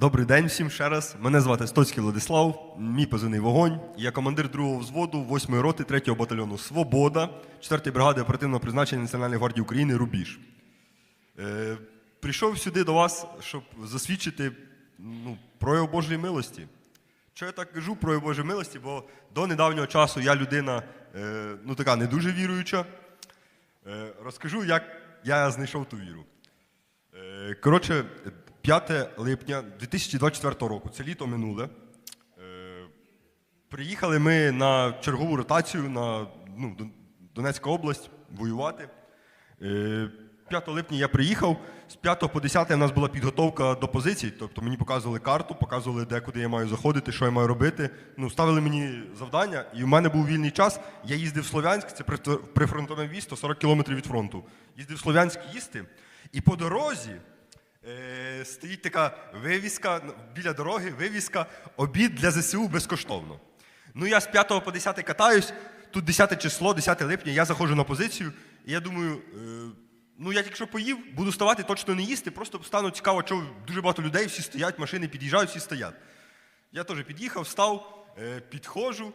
Добрий день всім ще раз. Мене звати Стоцький Владислав, мій позивний вогонь. Я командир другого взводу 8-ї роти 3-го батальйону Свобода, 4-ї бригади оперативного призначення Національної гвардії України Рубіж. Е, прийшов сюди до вас, щоб засвідчити ну, прояв Божої милості. Що я так кажу прояв Божої милості, бо до недавнього часу я людина е, ну, така не дуже віруюча. Е, розкажу, як я знайшов ту віру. Е, Коротше, 5 липня 2024 року, це літо минуле. Е, Приїхали ми на чергову ротацію на ну, Донецька область воювати. Е, 5 липня я приїхав. З 5 по 10 у нас була підготовка до позицій. Тобто мені показували карту, показували, де куди я маю заходити, що я маю робити. Ну, ставили мені завдання, і в мене був вільний час. Я їздив в Слов'янськ, це прифронтове місто, 40 кілометрів від фронту. Їздив в Слов'янськ їсти. І по дорозі е, стоїть така вивіска ну, біля дороги, вивіска обід для ЗСУ безкоштовно. Ну, я з 5 по 10 катаюсь, тут 10 число, 10 липня, я заходжу на позицію, і я думаю, е, ну я якщо поїв, буду ставати, точно не їсти, просто стану цікаво, що дуже багато людей, всі стоять, машини під'їжджають, всі стоять. Я теж під'їхав, став, е, підходжу.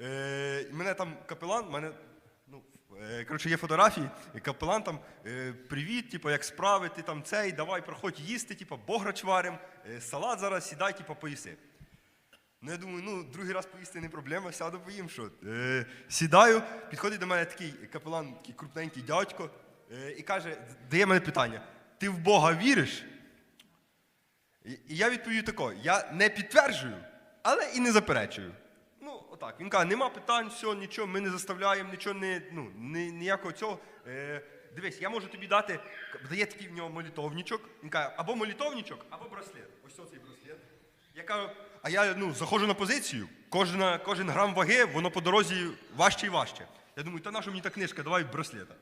Е, мене там капелан, мене, коротше, є фотографії, капелан там е, привіт, типу, як справи, ти там цей, давай, проходь їсти, типу, бограч варим, е, салат зараз, сідай, типу, поїси. Ну, я думаю, ну, другий раз поїсти не проблема, сяду поїм, що. Е, сідаю, підходить до мене такий капелан, такий крупненький дядько, е, і каже, дає мене питання: ти в Бога віриш? І, і я відповів тако: я не підтверджую, але і не заперечую. Отак. Він каже, нема питань, все, нічого, ми не заставляємо, нічого не, ну, ні, ніякого цього. Е, дивись, я можу тобі дати, дає такий в нього молитовничок. Він каже, або молитовничок, або браслет. Ось цей браслет. Я кажу, а я ну, заходжу на позицію, кожна, кожен грам ваги, воно по дорозі важче і важче. Я думаю, та наша мені та книжка, давай браслета.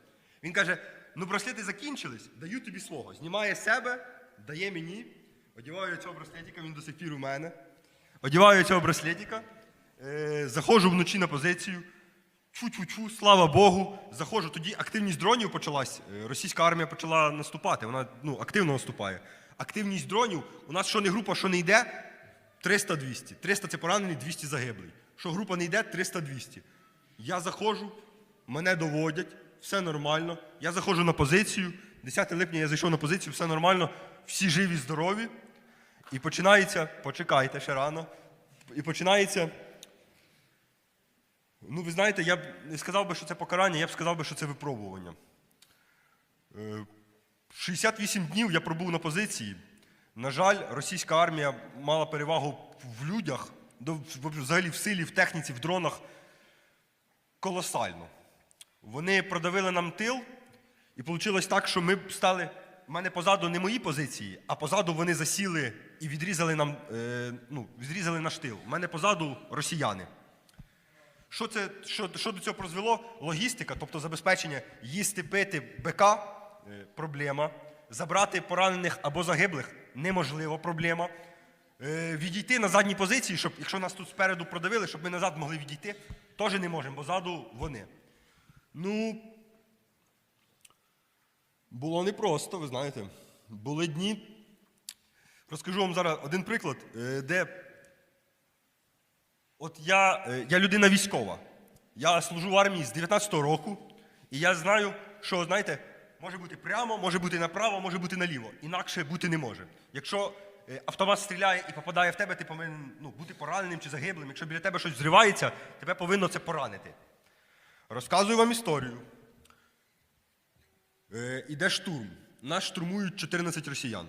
Він каже: ну браслети закінчились, даю тобі свого. Знімає себе, дає мені, одіваю цього браслетика, він до сих пір у мене. Одіваю цього браслетика, заходжу вночі на позицію. Чу-чу-чу, слава Богу. Заходжу. Тоді активність дронів почалась. Е, Російська армія почала наступати. Вона ну, активно наступає. Активність дронів, у нас що не група, що не йде, 300-200. 300 це поранений, 200 загиблий. Що група не йде, 300-200. Я заходжу, мене доводять, все нормально. Я заходжу на позицію. 10 липня я зайшов на позицію, все нормально, всі живі, здорові. І починається, почекайте ще рано. І починається. Ну, ви знаєте, я б не сказав би, що це покарання, я б сказав би, що це випробування. Е, 68 днів я пробув на позиції. На жаль, російська армія мала перевагу в людях, взагалі в силі, в техніці, в дронах колосально. Вони продавили нам тил, і вийшло так, що ми стали. У мене позаду не мої позиції, а позаду вони засіли і відрізали нам, е, ну, відрізали наш тил. У мене позаду росіяни. Що, це, що, що до цього призвело? Логістика, тобто забезпечення їсти, пити БК е, проблема. Забрати поранених або загиблих неможливо проблема. Е, відійти на задній позиції, щоб якщо нас тут спереду продавили, щоб ми назад могли відійти, теж не можемо, бо ззаду вони. Ну, було непросто, ви знаєте. Були дні. Розкажу вам зараз один приклад, е, де От я, е, я людина військова. Я служу в армії з 19-го року, і я знаю, що, знаєте, може бути прямо, може бути направо, може бути наліво. Інакше бути не може. Якщо е, автомат стріляє і попадає в тебе, ти повинен ну, бути пораненим чи загиблим. Якщо біля тебе щось зривається, тебе повинно це поранити. Розказую вам історію. Е, штурм. Нас штурмують 14 росіян.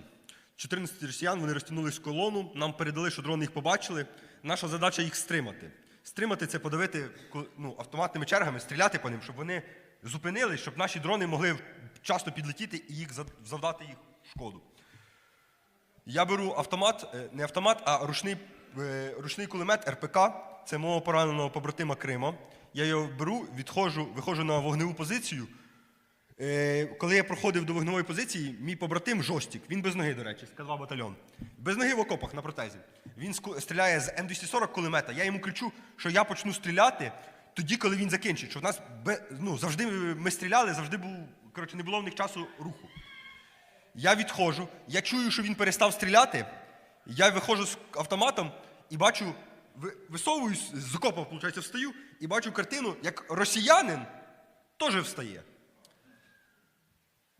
14 росіян вони розтягнулись в колону, нам передали, що дрони їх побачили. Наша задача їх стримати. Стримати це подавити ну, автоматними чергами, стріляти по ним, щоб вони зупинились, щоб наші дрони могли часто підлетіти і їх завдати їх шкоду. Я беру автомат, е, не автомат, а ручний, е, ручний кулемет РПК. Це мого пораненого побратима Крима. Я його беру, відходжу, виходжу на вогневу позицію. Е, коли я проходив до вогневої позиції, мій побратим Жостік, він без ноги, до речі, К2 батальйон. Без ноги в окопах на протезі. Він стріляє з М240 кулемета. Я йому кричу, що я почну стріляти тоді, коли він закінчить. Що в нас ну, завжди ми стріляли, завжди був, коротше, не було в них часу руху. Я відходжу, я чую, що він перестав стріляти. Я виходжу з автоматом і бачу, ви- висовуюсь з окопа, виходить, встаю, і бачу картину, як росіянин теж встає.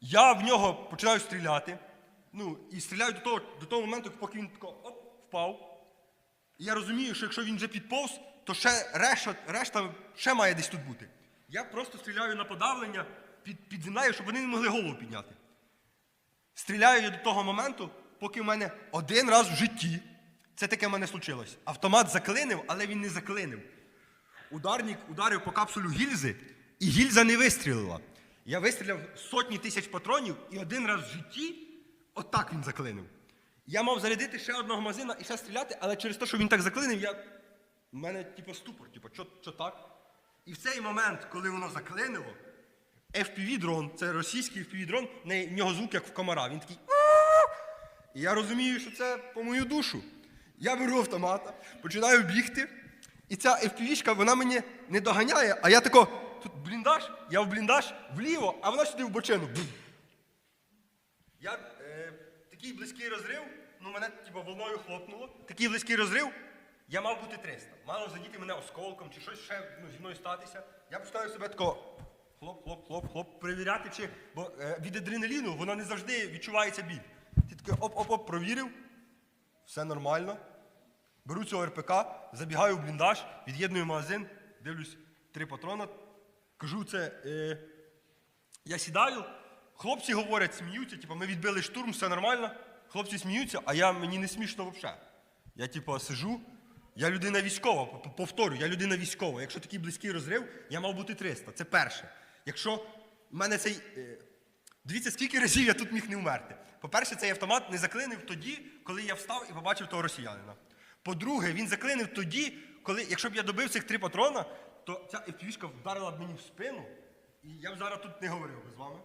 Я в нього починаю стріляти. Ну, і стріляю до того, до того моменту, поки він тако, оп, впав. І я розумію, що якщо він вже підповз, то ще решта, решта ще має десь тут бути. Я просто стріляю на подавлення під, під землею, щоб вони не могли голову підняти. Стріляю я до того моменту, поки в мене один раз в житті, це таке в мене случилось. Автомат заклинив, але він не заклинив. Ударник ударив по капсулю гільзи, і гільза не вистрілила. Я вистріляв сотні тисяч патронів, і один раз в житті отак він заклинив. Я мав зарядити ще одного магазина і ще стріляти, але через те, що він так заклинив, я... в мене типу, ступор, типу, що, так? І в цей момент, коли воно заклинило, FPV-дрон, це російський FPV-дрон, в нього звук як в комара. Він такий. І я розумію, що це по мою душу. Я беру автомата, починаю бігти, і ця FPV-шка, вона мені не доганяє, а я тако, тут бліндаж, я в бліндаж вліво, а вона сюди в бочину. Бум. Я е, такий близький розрив, ну мене типу, волною хлопнуло. Такий близький розрив, я мав бути 300. Мало задіти мене осколком чи щось ще ну, зі мною статися. Я поставив себе тако. Хлоп, хлоп, хлоп, хлоп, перевіряти, чи. Бо е, від адреналіну воно не завжди відчувається біль. Ти такий оп-оп-оп, провірив, все нормально. Беру цього РПК, забігаю в бліндаж, від'єдную магазин, дивлюсь три патрона. Кажу, це. Е, я сідаю, хлопці говорять, сміються, типу, ми відбили штурм, все нормально. Хлопці сміються, а я, мені не смішно взагалі. Я, типу, сижу, я людина військова, повторю, я людина військова. Якщо такий близький розрив, я мав бути 300. Це перше. Якщо в мене цей. е, Дивіться, скільки разів я тут міг не вмерти. По-перше, цей автомат не заклинив тоді, коли я встав і побачив того росіянина. По-друге, він заклинив тоді, коли, якщо б я добив цих три патрона, то ця ефішка вдарила б мені в спину, і я б зараз тут не говорив би з вами.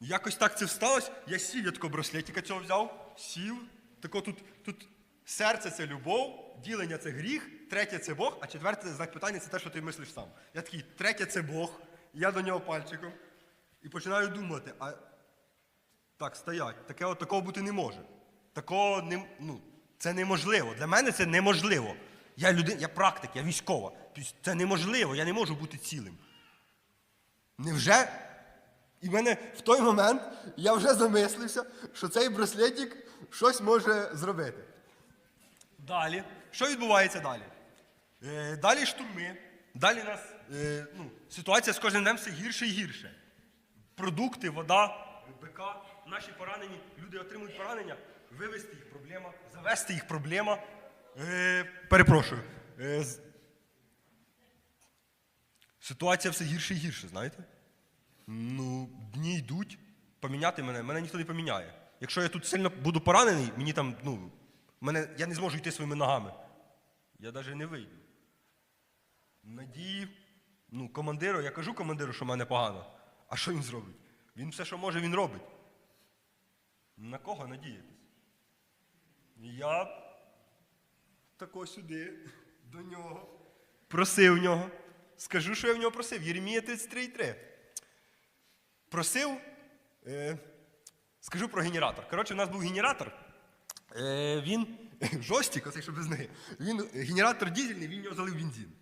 Якось так це сталося. Я сів, я такого браслетика цього взяв, сів. Тако тут, тут серце це любов, ділення це гріх, третє це Бог, а четверте знак питання це те, що ти мислиш сам. Я такий, третє це Бог, я до нього пальчиком. І починаю думати, а так, стоять, таке от, такого бути не може. Такого не, ну, це неможливо. Для мене це неможливо. Я людина, я практик, я військова. Тобто Це неможливо, я не можу бути цілим. Невже? І в мене в той момент я вже замислився, що цей браслетик щось може зробити. Далі. Що відбувається далі? Е, далі штурми. Далі нас е, ну, ситуація з кожним днем все гірше і гірше. Продукти, вода, БК, наші поранені, люди отримують поранення, вивезти їх проблема, завести їх проблема. Е, перепрошую. Е, ситуація все гірше і гірше, знаєте? Ну, дні йдуть, поміняти мене, мене ніхто не поміняє. Якщо я тут сильно буду поранений, мені там, ну, мене, я не зможу йти своїми ногами. Я навіть не вийду. Надії, ну, командиру, я кажу командиру, що в мене погано. А що він зробить? Він все, що може, він робить. На кого надіятись? Я тако сюди, до нього, просив нього. Скажу, що я в нього просив. Єремія 33,3. Просив, е, скажу про генератор. Коротше, у нас був генератор. Е, він жостик, оцей, що без неї. Він генератор дізельний, він в нього залив бензин.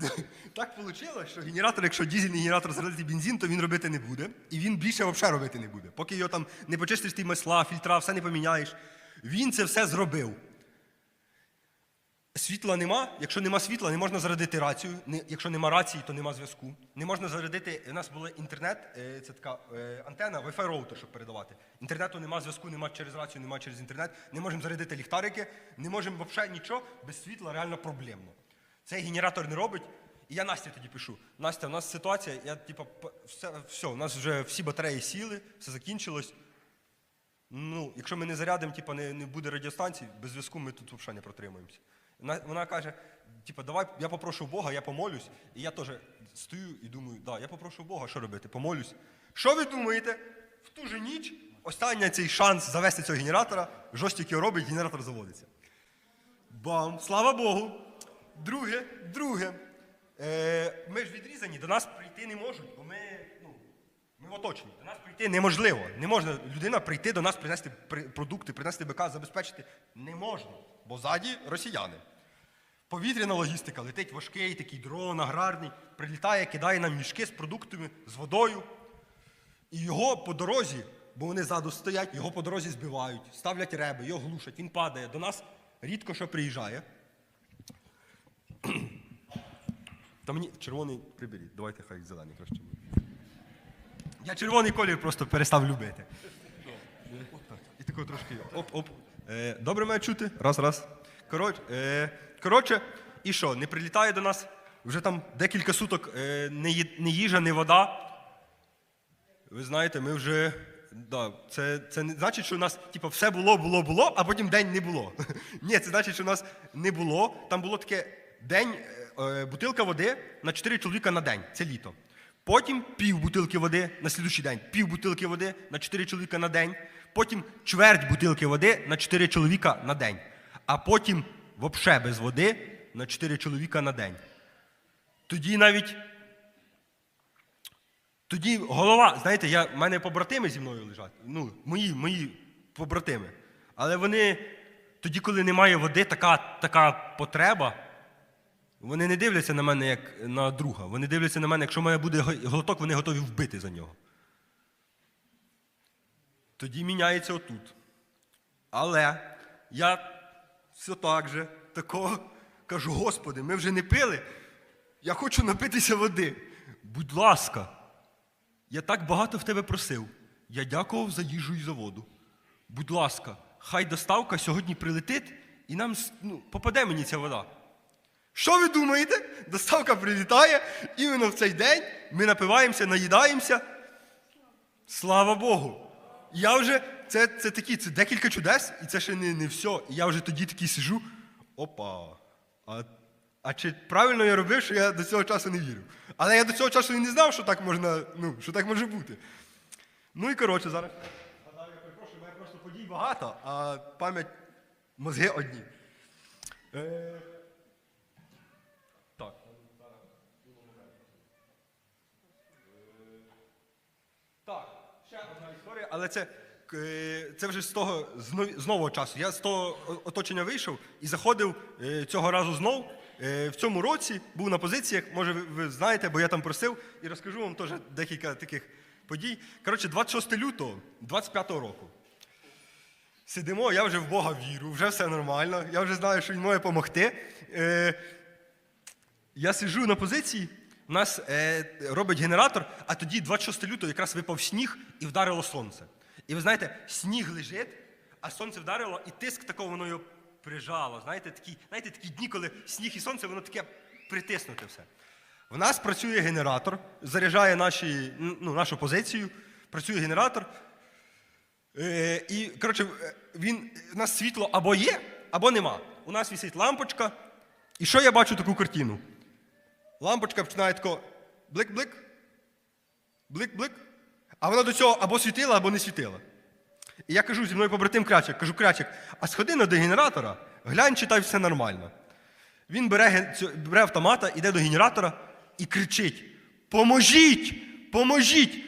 Так вийшло, що генератор, якщо дізельний генератор залити бензин, то він робити не буде. І він більше взагалі робити не буде. Поки його там не почистиш ті масла, фільтра, все не поміняєш. Він це все зробив. Світла нема. Якщо нема світла, не можна зарядити рацію. Якщо нема рації, то нема зв'язку. Не можна зарядити. У нас був інтернет, е, це така е, антена, Wi-Fi роутер, щоб передавати. Інтернету нема, зв'язку нема через рацію, нема через інтернет. Не можемо зарядити ліхтарики, не можемо взагалі нічого. Без світла реально проблемно. Цей генератор не робить. І я Насті тоді пишу: Настя, у нас ситуація, я типу, все, все, у нас вже всі батареї сіли, все закінчилось. Ну, якщо ми не зарядимо, типу, не, не буде радіостанцій, без зв'язку ми тут взагалі не протримаємося. Вона, вона каже: типу, давай я попрошу Бога, я помолюсь. І я теж стою і думаю, да, я попрошу Бога, що робити? Помолюсь. Що ви думаєте? В ту же ніч останній цей шанс завести цього генератора, жостик робить, генератор заводиться. Бам! Слава Богу! Друге, друге. Е, ми ж відрізані, до нас прийти не можуть, бо ми, ну, ми в оточенні. До нас прийти неможливо. Не можна людина прийти до нас, принести продукти, принести БК, забезпечити. Не можна. Бо ззаді росіяни. Повітряна логістика, летить важкий такий дрон аграрний, прилітає, кидає нам мішки з продуктами, з водою. І його по дорозі, бо вони ззаду стоять, його по дорозі збивають, ставлять реби, його глушать, він падає. До нас рідко що приїжджає. Та мені червоний приберіть, давайте хай зелений краще буде. Я червоний колір просто перестав любити. І тако трошки оп-оп. Е, добре мене чути? Раз, раз. Коротше, е, коротше, і що, не прилітає до нас вже там декілька суток е, не, їжа, не вода. Ви знаєте, ми вже. Да, це, це не значить, що у нас типу, все було, було, було, а потім день не було. Ні, це значить, що у нас не було. Там було таке день, е, е, бутилка води на 4 чоловіка на день. Це літо. Потім пів бутилки води на слідущий день, пів бутилки води на 4 чоловіка на день. Потім чверть бутилки води на 4 чоловіка на день. А потім вообще без води на 4 чоловіка на день. Тоді навіть тоді голова, знаєте, я, в мене побратими зі мною лежать. Ну, мої, мої побратими. Але вони тоді, коли немає води, така, така потреба, вони не дивляться на мене як на друга. Вони дивляться на мене, якщо в мене буде глоток, вони готові вбити за нього. Тоді міняється отут. Але я все так же, такого кажу, Господи, ми вже не пили. Я хочу напитися води. Будь ласка. Я так багато в тебе просив. Я дякував за їжу і за воду. Будь ласка, хай доставка сьогодні прилетить і нам ну, попаде мені ця вода. Що ви думаєте? Доставка прилітає, іменно в цей день ми напиваємося, наїдаємося. Слава Богу! Я вже, це, це такі, це декілька чудес, і це ще не, не все. І я вже тоді такий сижу. Опа. А, а чи правильно я робив, що я до цього часу не вірив? Але я до цього часу і не знав, що так можна, ну, що так може бути. Ну і коротше, зараз. Гадаю, я перепрошую, в мене просто подій багато, а пам'ять мозги одні. Е, так. Ще одна історія, але це, це вже з того з нового часу. Я з того оточення вийшов і заходив е, цього разу знов. Е, В цьому році був на позиціях, може, ви, знаєте, бо я там просив, і розкажу вам теж декілька таких подій. Коротше, 26 лютого 25-го року. Сидимо, я вже в Бога вірю, вже все нормально, я вже знаю, що він може допомогти. Е, я сиджу на позиції, у нас е, робить генератор, а тоді 26 лютого якраз випав сніг і вдарило сонце. І ви знаєте, сніг лежить, а сонце вдарило, і тиск такого воно його прижало. Знаєте, такі, знаєте, такі дні, коли сніг і сонце, воно таке притиснуте все. В нас працює генератор, заряджає наші, ну, нашу позицію, працює генератор. Е, і, коротше, він, у нас світло або є, або нема. У нас висить лампочка. І що я бачу таку картину? Лампочка починає тако блик-блик, блик-блик. А вона до цього або світила, або не світила. І я кажу зі мною побратим Крячик, кажу, Крячик, а сходи на до генератора, глянь, чи там все нормально. Він бере, бере автомата, іде до генератора і кричить: Поможіть! Поможіть!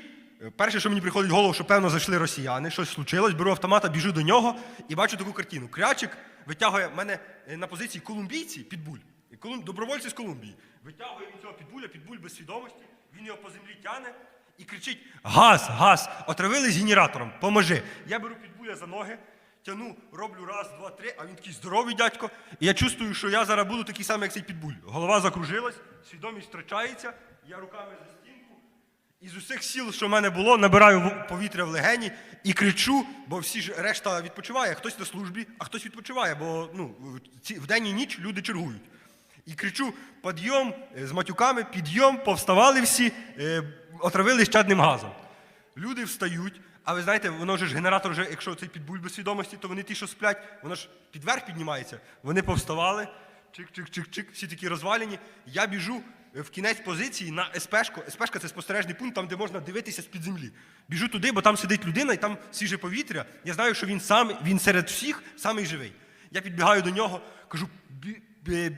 Перше, що мені приходить в голову, що певно зайшли росіяни, щось случилось, беру автомата, біжу до нього і бачу таку картину. Крячик витягує мене е, на позиції колумбійці підбуль. І колум- Добровольці з Колумбії. Витягує він цього підбуля, підбуль без свідомості, він його по землі тяне і кричить: Газ, газ! Отравились генератором, поможи. Я беру підбуля за ноги, тяну, роблю раз, два, три, а він такий здоровий дядько. І я чувствую, що я зараз буду такий самий, як цей підбуль. Голова закружилась, свідомість втрачається, я руками за стінку. І з усіх сіл, що в мене було, набираю повітря в легені і кричу, бо всі ж решта відпочиває, хтось на службі, а хтось відпочиває, бо ну, в день і ніч люди чергують. І кричу: підйом е, з матюками, підйом, повставали всі, е, отравились чадним газом. Люди встають, а ви знаєте, воно ж генератор, вже, якщо цей підбуль без свідомості, то вони ті, що сплять, воно ж підверх піднімається. Вони повставали, чик-чик-чик-чик, всі такі розвалені. Я біжу е, в кінець позиції на СПшку. СПшка це спостережний пункт, там, де можна дивитися з-під землі. Біжу туди, бо там сидить людина, і там свіже повітря. Я знаю, що він сам, він серед всіх самий живий. Я підбігаю до нього, кажу, «Бі- бі-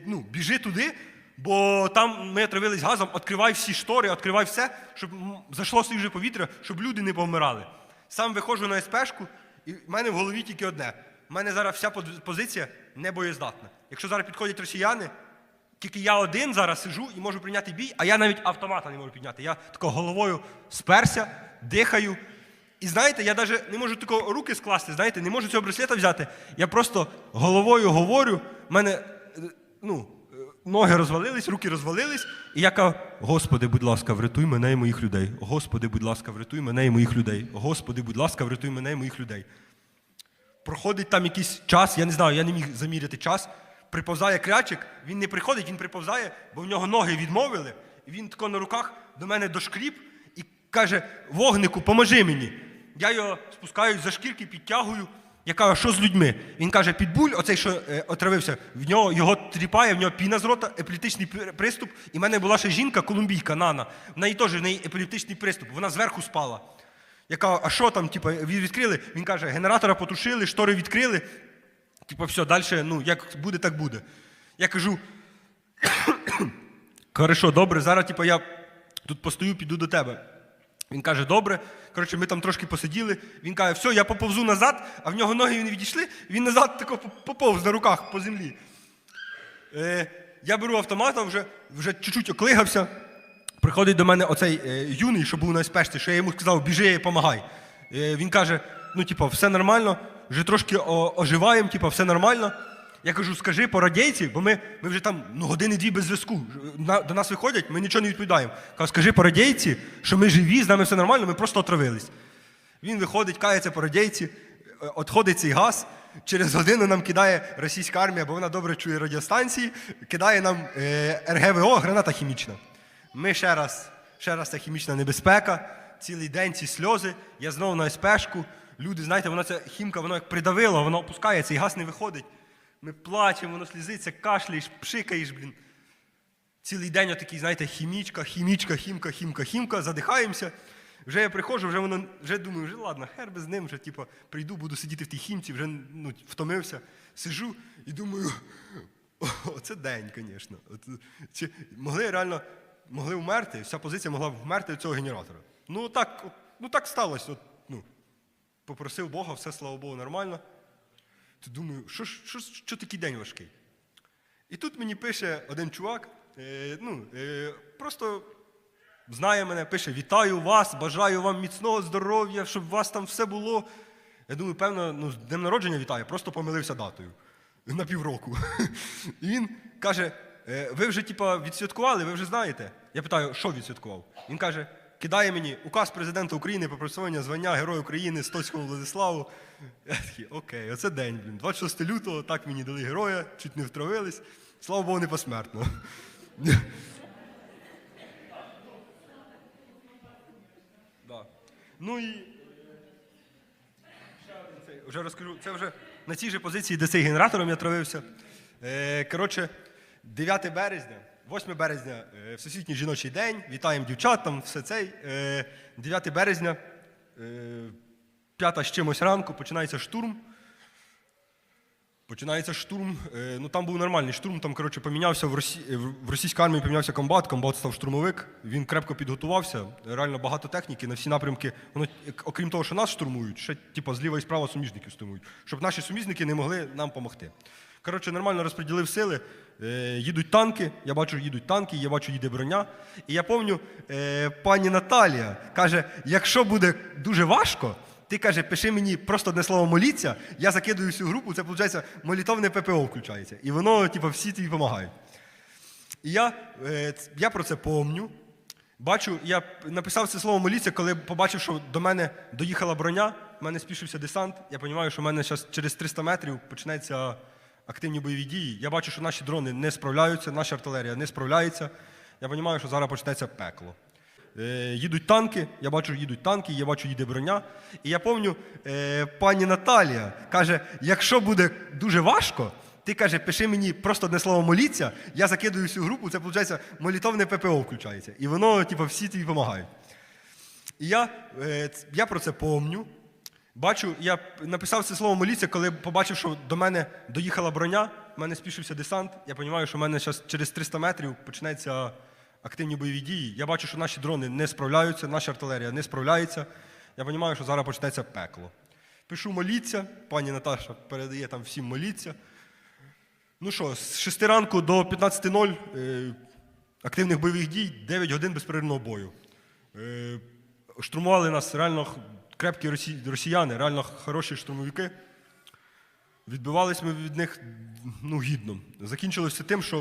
ну, біжи туди, Бо там ми отравились газом, відкривай всі штори, відкривай все, щоб зайшло свіже повітря, щоб люди не повмирали. Сам виходжу на СПшку, і в мене в голові тільки одне. У мене зараз вся позиція не боєздатна. Якщо зараз підходять росіяни, тільки я один зараз сижу і можу прийняти бій, а я навіть автомата не можу підняти. Я тако головою сперся, дихаю. І знаєте, я навіть не можу тако руки скласти, знаєте, не можу цього браслета взяти. Я просто головою говорю, в мене ну, ноги розвалились, руки розвалились, і я кажу, Господи, будь ласка, врятуй мене і моїх людей. Господи, будь ласка, врятуй мене і моїх людей. Господи, будь ласка, врятуй мене і моїх людей. Проходить там якийсь час, я не знаю, я не міг заміряти час. Приповзає крячик, він не приходить, він приповзає, бо в нього ноги відмовили. І він тако на руках до мене дошкріп і каже: Вогнику, поможи мені. Я його спускаю за шкірки, підтягую. Я кажу, що з людьми? Він каже, підбуль, оцей, що е, отравився, в нього його тріпає, в нього піна з рота, епілептичний приступ. І в мене була ще жінка, колумбійка, Нана. В неї теж в неї епілептичний приступ. Вона зверху спала. Я кажу, а що там, типу, відкрили? Він каже, генератора потушили, штори відкрили. Типу, все, далі, ну, як буде, так буде. Я кажу, хорошо, добре, зараз, типу, я тут постою, піду до тебе. Він каже, добре. Коротше, ми там трошки посиділи. Він каже, все, я поповзу назад, а в нього ноги не відійшли, він назад тако поповз на руках по землі. Е, я беру автомата, вже, вже чуть-чуть оклигався. Приходить до мене оцей е, юний, що був на спешці, що я йому сказав, біжи, помагай. Е, він каже: ну, типу, все нормально, вже трошки оживаємо, типу, все нормально. Я кажу, скажи по радійці, бо ми, ми вже там ну, години-дві без зв'язку. До нас виходять, ми нічого не відповідаємо. Кажу, скажи по радійці, що ми живі, з нами все нормально, ми просто отравились. Він виходить, кається по радійці, відходить цей газ. Через годину нам кидає російська армія, бо вона добре чує радіостанції, кидає нам е, РГВО, граната хімічна. Ми ще раз, ще раз ця хімічна небезпека, цілий день ці сльози, я знову на СПшку. Люди, знаєте, вона ця хімка, воно як придавило, воно опускає, цей газ не виходить. Ми плачемо, воно слізиться, кашляєш, пшикаєш, блін. Цілий день отакий, знаєте, хімічка, хімічка, хімка, хімка, хімка, задихаємося. Вже я приходжу, вже воно вже думаю, вже ладно, хер без ним, вже типу, прийду, буду сидіти в тій хімці, вже ну, втомився. Сижу і думаю, о, це день, звісно. Могли реально могли вмерти, вся позиція могла вмерти від цього генератора. Ну так, ну так сталося. От, ну, попросив Бога, все, слава Богу, нормально. То думаю, що, що, що такий день важкий? І тут мені пише один чувак, е, ну, е, просто знає мене, пише: Вітаю вас, бажаю вам міцного здоров'я, щоб у вас там все було. Я думаю, певно, ну, з днем народження вітаю, просто помилився датою на півроку. І він каже: «Е, ви вже типа, відсвяткували, ви вже знаєте. Я питаю, що відсвяткував? Він каже, кидає мені указ президента України про присвоєння звання Герой України Стоцькому Владиславу. Я такий, окей, оце день, блін. 26 лютого так мені дали героя, чуть не втравились. Слава Богу, не посмертно. Да. Ну і вже розкажу. Це вже на цій же позиції, де цей генератором я травився. Е, коротше, 9 березня, 8 березня, е, Всесвітній жіночий день. Вітаємо дівчат, там все цей. Е, 9 березня, е, п'ята з чимось ранку, починається штурм. Починається штурм. Е, ну там був нормальний штурм. Там, коротше, помінявся в, Росі... е, в російській армії помінявся комбат, комбат став штурмовик. Він крепко підготувався. Реально багато техніки на всі напрямки. Воно, окрім того, що нас штурмують, ще типу, зліва і справа суміжників штурмують, щоб наші суміжники не могли нам допомогти. Коротше, нормально розподілив сили. Е, їдуть танки, я бачу, їдуть танки, я бачу, їде броня. І я пам'ятаю, е, пані Наталія каже: якщо буде дуже важко, ти каже, пиши мені просто одне слово моліться, я закидую всю групу, це виходить молітовне ППО включається. І воно, типу, всі тобі допомагають. І я, е, я про це помню. Бачу, я написав це слово моліться, коли побачив, що до мене доїхала броня, в мене спішився десант. Я розумію, що в мене зараз через 300 метрів почнеться активні бойові дії. Я бачу, що наші дрони не справляються, наша артилерія не справляється. Я розумію, що зараз почнеться пекло. Е, їдуть танки, я бачу, їдуть танки, я бачу, їде броня. І я пам'ятаю, е, пані Наталія каже: якщо буде дуже важко, ти каже, пиши мені просто одне слово моліться, я закидую всю групу, це виходить молітовне ППО включається. І воно, типу, всі тобі допомагають. І я, е, я про це помню. Бачу, я написав це слово моліться, коли побачив, що до мене доїхала броня. в мене спішився десант. Я розумію, що в мене зараз через 300 метрів починаються активні бойові дії. Я бачу, що наші дрони не справляються, наша артилерія не справляється. Я розумію, що зараз почнеться пекло. Пишу моліться, пані Наташа передає там всім моліться. Ну що, з 6 ранку до 15.00 е, активних бойових дій, 9 годин безперервного бою. Е, штурмували нас реально крепкі росіяни, реально хороші штурмовики. Відбивались ми від них ну, гідно. Закінчилося тим, що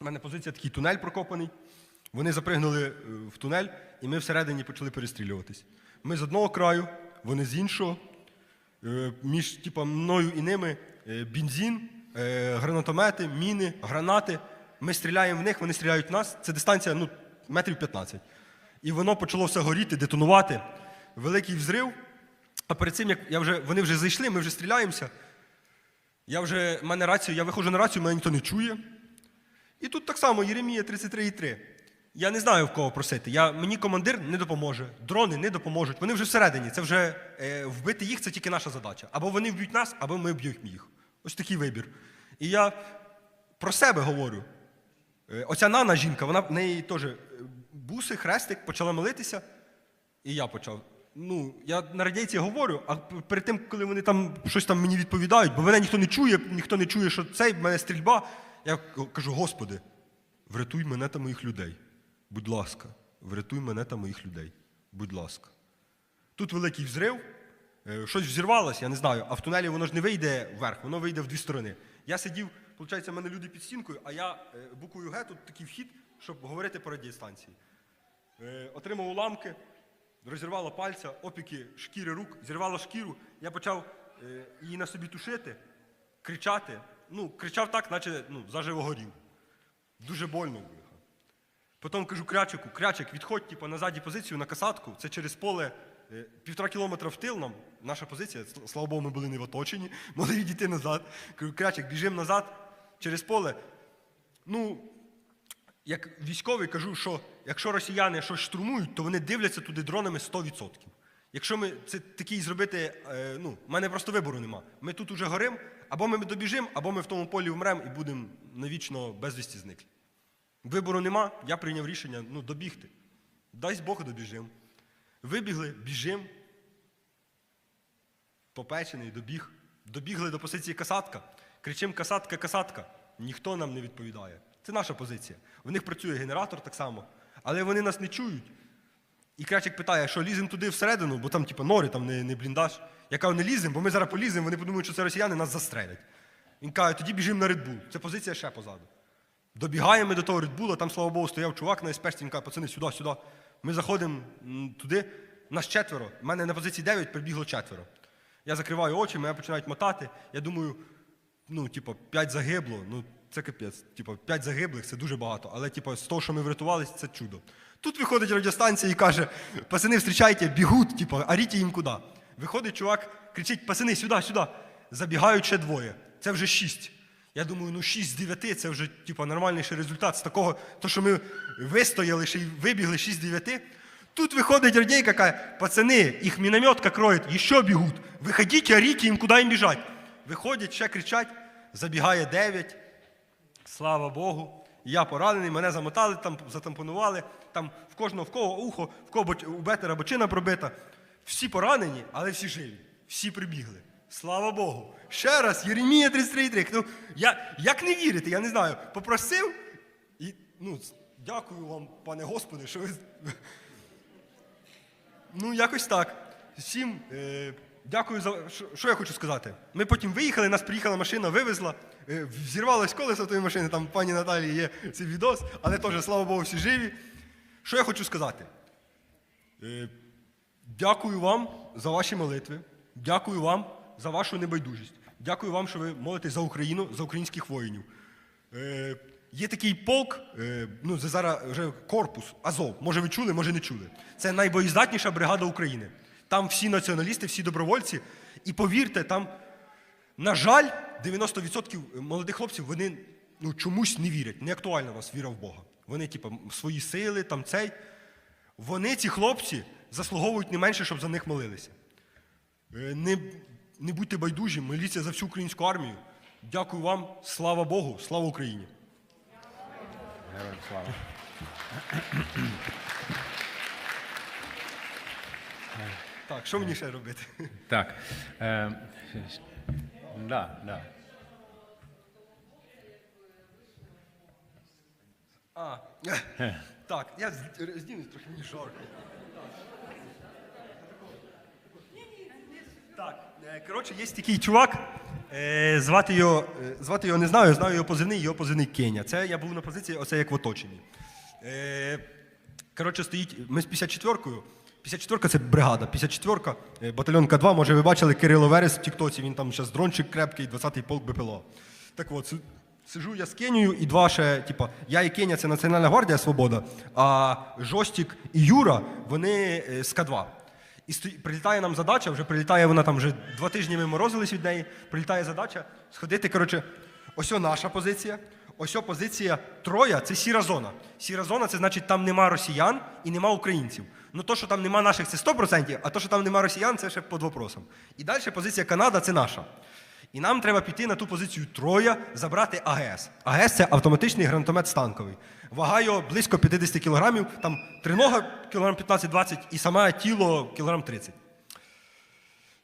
в мене позиція такий тунель прокопаний. Вони запригнули е, в тунель, і ми всередині почали перестрілюватись. Ми з одного краю, вони з іншого. Е, Між типа, мною і ними е, бензин, гранатомети, міни, гранати. Ми стріляємо в них, вони стріляють в нас. Це дистанція ну, метрів 15. І воно почало все горіти, детонувати. Великий взрив. А перед цим, як я вже, вони вже зайшли, ми вже стріляємося. Я вже, в мене рацію, я виходжу на рацію, мене ніхто не чує. І тут так само Єремія 33,3. Я не знаю в кого просити. Я, мені командир не допоможе, дрони не допоможуть. Вони вже всередині. Це вже е, вбити їх це тільки наша задача. Або вони вб'ють нас, або ми вб'ємо їх. Ось такий вибір. І я про себе говорю. Е, оця Нана жінка, вона в неї теж е, буси, хрестик, почала молитися, і я почав. Ну, я на радійці говорю, а перед тим, коли вони там щось там мені відповідають, бо мене ніхто не чує, ніхто не чує, що цей в мене стрільба. Я кажу, Господи, врятуй мене та моїх людей. Будь ласка, врятуй мене та моїх людей. Будь ласка. Тут великий взрив, е, щось взірвалося, я не знаю, а в тунелі воно ж не вийде вверх, воно вийде в дві сторони. Я сидів, виходить, в мене люди під стінкою, а я е, буквою Г тут такий вхід, щоб говорити по радіостанції. Е, Отримав уламки, розірвало пальця, опіки шкіри рук, зірвало шкіру. Я почав е, її на собі тушити, кричати. Ну, кричав так, наче ну, заживо горів. Дуже больно. Потім кажу крячику, крячик, відходь типу, на задню позицію на касатку. Це через поле е, півтора кілометра в тил нам. Наша позиція, слава Богу, ми були не в оточенні, могли відійти назад. Кажу, крячик, біжимо назад через поле. Ну, як військовий кажу, що якщо росіяни щось штурмують, то вони дивляться туди дронами 100%. Якщо ми це такий зробити, е, ну, в мене просто вибору нема. Ми тут уже горимо, або ми добіжимо, або ми в тому полі вмремо і будемо навічно безвісті зниклі. Вибору нема, я прийняв рішення ну, добігти. Дай Бог добіжимо. Вибігли, біжимо. Попечений, добіг. Добігли до позиції касатка. Кричимо касатка, касатка. Ніхто нам не відповідає. Це наша позиція. В них працює генератор так само, але вони нас не чують. І Крячик питає, що ліземо туди всередину, бо там, типу, нори, там не, не бліндаж. Я кажу, не ліземо, бо ми зараз поліземо, вони подумають, що це росіяни нас застрелять. Він каже, тоді біжимо на Редбул. Це позиція ще позаду. Добігаємо до того Редбула, там, слава Богу, стояв чувак на еспешці, він каже, пацани, сюди, сюди. Ми заходимо туди, нас четверо. У мене на позиції 9 прибігло четверо. Я закриваю очі, мене починають мотати. Я думаю, ну, типу, 5 загибло, ну це капець. Типу, 5 загиблих це дуже багато. Але типу, з того, що ми врятувалися, це чудо. Тут виходить радіостанція і каже: пацани, встрічайте, бігуть, типу, аріть їм куди. Виходить чувак, кричить: пацани, сюди, сюди. Забігають ще двоє. Це вже шість. Я думаю, ну 6 з 9 це вже типу, нормальний результат з такого, то, що ми вистояли, ще й вибігли 6 з 9. Тут виходить радійка, каже, пацани, їх мінометка кроють, ще бігуть. Виходіть, оріть їм, куди їм біжать. Виходять, ще кричать, забігає 9. Слава Богу. Я поранений, мене замотали, там затампонували, там в кожного в кого ухо, в кого у бетера бочина пробита. Всі поранені, але всі живі. Всі прибігли. Слава Богу. Ще раз, Єремія 33,3. Ну, я, як не вірити, я не знаю. Попросив і ну, дякую вам, пане Господи, що ви. Ну, якось так. Всім е, дякую за. Що, я хочу сказати? Ми потім виїхали, нас приїхала машина, вивезла, е, взірвалось колесо тої машини, там пані Наталії є цей відос, але теж, слава Богу, всі живі. Що я хочу сказати? Е, дякую вам за ваші молитви. Дякую вам за вашу небайдужість. Дякую вам, що ви молитесь за Україну, за українських воїнів. Е, є такий полк, ну зараз вже корпус Азов. Може, ви чули, може не чули. Це найбоєздатніша бригада України. Там всі націоналісти, всі добровольці. І повірте, там, на жаль, 90% молодих хлопців вони ну, чомусь не вірять. Не актуальна у вас віра в Бога. Вони, типу, свої сили, там цей. Вони, ці хлопці, заслуговують не менше, щоб за них молилися. Е, Не, не будьте байдужі, моліться за всю українську армію. Дякую вам, слава Богу, слава Україні. Героям слава. Так, що мені ще робити? Так. Е, да, да. А, так, я здінусь трохи мені жарко. Так, е, коротше, є такий чувак. е, Звати його, е, звати його не знаю, знаю його позивний, його позивний Кеня. Це я був на позиції, оце як в оточенні. Е, Коротше, стоїть, ми з 54-кою. 54-ка це бригада. 54-ка, е, батальйон К2, може, ви бачили Кирило Верес в Тіктоці, він там зараз дрончик крепкий, 20-й полк БПЛА. Так от, сижу я з Кенією і два ще, типа, я і Кеня це Національна гвардія Свобода, а Жостік і Юра, вони е, з К2. І прилітає нам задача, вже прилітає вона там вже два тижні ми морозились від неї. Прилітає задача сходити. Коротше, ось о наша позиція. Ось позиція Троя це сіра зона. Сіра зона це значить, там нема росіян і нема українців. Ну то, що там нема наших, це 100%, а то, що там нема росіян, це ще під вопросом. І далі позиція Канада це наша. І нам треба піти на ту позицію Троя, забрати АГС. АГС це автоматичний гранатомет станковий. Вага його близько 50 кілограмів, там тринога кілограм 15-20 і саме тіло кілограм 30.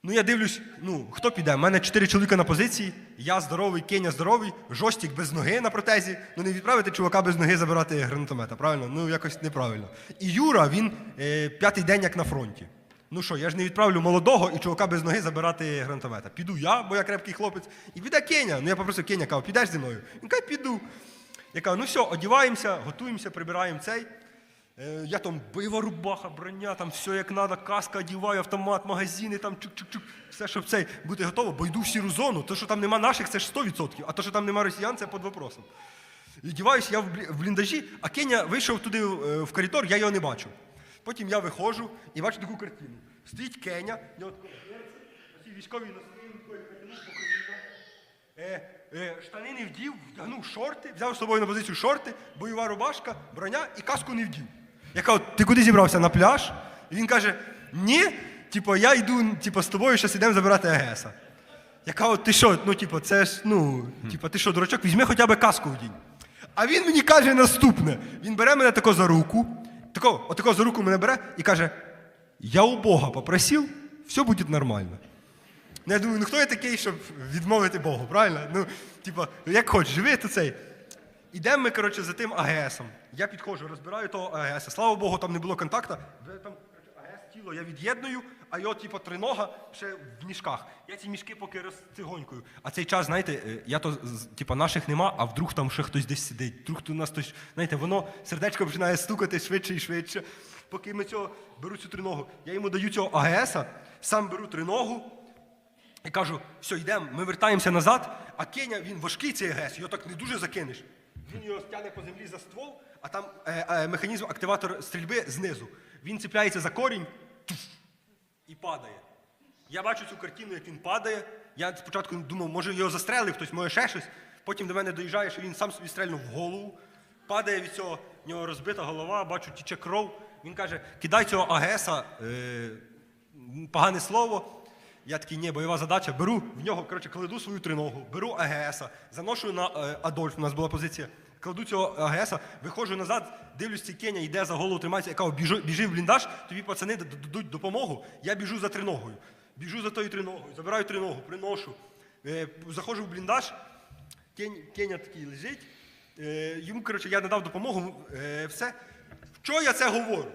Ну, я дивлюсь, ну, хто піде? У мене чотири чоловіка на позиції, я здоровий, Кеня здоровий, жостік без ноги на протезі. Ну не відправити чувака без ноги забирати гранатомета, правильно? Ну якось неправильно. І Юра, він е, п'ятий день як на фронті. Ну що, я ж не відправлю молодого і чувака без ноги забирати гранатомета. Піду я, бо я крепкий хлопець, і піде Кеня. Ну я попросив Кеня, кажу, підеш зі мною? Він каже, піду. Я кажу, ну все, одіваємося, готуємося, прибираємо цей. Е, Я там бойова рубаха, броня, там все як треба, каска одіваю, автомат, магазини, там чук-чук-чук, все, щоб цей бути готово, бо йду в сіру зону. То, що там нема наших, це ж 100%, а то, що там нема росіян, це під вопросом. І Одіваюсь я в бліндажі, а Кеня вийшов туди е, в коридор, я його не бачу. Потім я виходжу і бачу таку картину. Стоїть Кеня, нього серце, військові на своїм. Е, е, штани не вдів, вдягнув шорти, взяв з собою на позицію шорти, бойова рубашка, броня і каску не вдів. Я кажу, ти куди зібрався? На пляж? І він каже: ні, типу, я йду типу, з тобою, зараз йдемо забирати АГСа. Я кажу, ти що, ну, типу, це ж, ну, типу, ти що, дурачок, візьми хоча б каску вдінь. А він мені каже наступне: він бере мене тако за руку, тако, отако за руку мене бере і каже: Я у Бога попросив, все буде нормально. Ну, я думаю, ну хто я такий, щоб відмовити Богу, правильно? Ну, типа, як хочеш, живи, то цей. Ідемо ми, коротше, за тим АГСом. Я підходжу, розбираю того АГСа. Слава Богу, там не було контакту. Там АГС тіло я від'єдную, а його, типу, тринога ще в мішках. Я ці мішки поки розцигонькую. А цей час, знаєте, е, я то, типу, наших нема, а вдруг там ще хтось десь сидить. Вдруг у нас хтось, знаєте, воно сердечко починає стукати швидше і швидше. Поки ми цього беру цю триногу, я йому даю цього АГСа, сам беру триногу. І кажу, все, йдемо, ми вертаємося назад, а Кеня, він важкий цей ГЕС, його так не дуже закинеш. Він його стягне по землі за ствол, а там е, е, механізм активатор стрільби знизу. Він цепляється за корінь туф, і падає. Я бачу цю картину, як він падає. Я спочатку думав, може його застрелив хтось, може ще щось. Потім до мене доїжджає, що він сам собі стрельнув в голову. Падає від цього, в нього розбита голова, бачу, тіче кров. Він каже, кидай цього Агеса, е, погане слово. Я такий, ні, бойова задача. Беру в нього, коротше, кладу свою триногу, беру АГСа, заношу на е, Адольф, у нас була позиція. Кладу цього АГСа, виходжу назад, дивлюсь, цей Кеня йде за голову, тримається, я кажу, біжи, біжи в бліндаж, тобі пацани дадуть допомогу. Я біжу за триногою. Біжу за тою триногою, забираю триногу, приношу. Е, заходжу в бліндаж, Кень, Кеня такий лежить. Е, йому, коротше, я надав допомогу, е, все. Що я це говорю?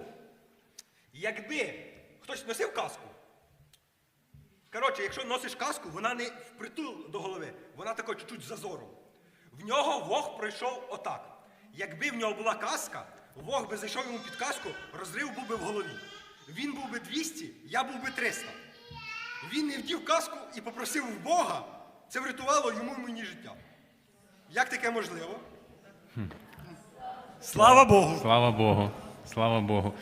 Якби хтось носив каску, Коротше, якщо носиш каску, вона не впритул до голови, вона тако чуть-чуть зазором. В нього вог пройшов отак. Якби в нього була каска, вог би зайшов йому під каску, розрив був би в голові. Він був би 200, я був би 300. Він не вдів каску і попросив в Бога, це врятувало йому і мені життя. Як таке можливо? Слава Богу! Слава Богу. Слава Богу.